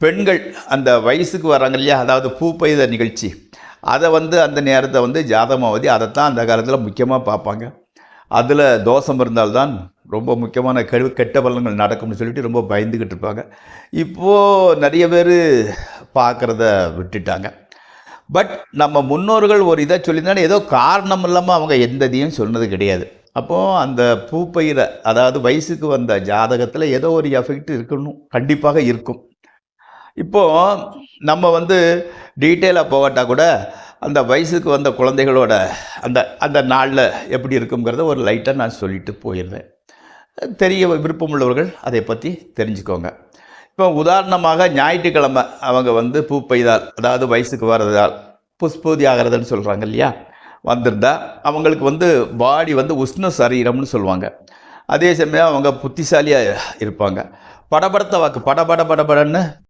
பெண்கள் அந்த வயசுக்கு வராங்க இல்லையா? அதாவது பூ பெய்த நிகழ்ச்சி. அதை வந்து அந்த நேரத்தை வந்து ஜாதமாவதி அதைத்தான் அந்த காலத்தில் முக்கியமாக பார்ப்பாங்க. அதில் தோஷம் இருந்தால்தான் ரொம்ப முக்கியமான கெடு கெட்ட பலன்கள் நடக்கும்னு சொல்லிட்டு ரொம்ப பயந்துக்கிட்டு இருப்பாங்க. இப்போது நிறைய பேர் பார்க்குறத விட்டுட்டாங்க. பட் நம்ம முன்னோர்கள் ஒரு இதை சொல்லியிருந்தாலும் ஏதோ காரணம் இல்லாமல் அவங்க எந்த இதையும் சொன்னது கிடையாது. அப்போது அந்த பூப்பயிரை அதாவது வயசுக்கு வந்த ஜாதகத்தில் ஏதோ ஒரு எஃபெக்ட் இருக்கணும். கண்டிப்பாக இருக்கும். இப்போது நம்ம வந்து டீட்டெயிலாக போகாட்டா கூட அந்த வயசுக்கு வந்த குழந்தைகளோட அந்த அந்த நாளில் எப்படி இருக்குங்கிறத ஒரு லைட்டாக நான் சொல்லிட்டு போயிடுறேன். தெரிய விருப்பமுள்ளவர்கள் அதை பற்றி தெரிஞ்சுக்கோங்க. இப்போ உதாரணமாக ஞாயிற்றுக்கிழமை அவங்க வந்து பூ பெய்தால் அதாவது வயசுக்கு வர்றதால் புஷ்பூதி ஆகிறதுன்னு சொல்கிறாங்க இல்லையா? வந்திருந்தா அவங்களுக்கு வந்து பாடி வந்து உஷ்ண சரீரம்னு சொல்லுவாங்க. அதே சமயம் அவங்க புத்திசாலியாக இருப்பாங்க. படபடத்த வாக்கு படபட படபடன்னு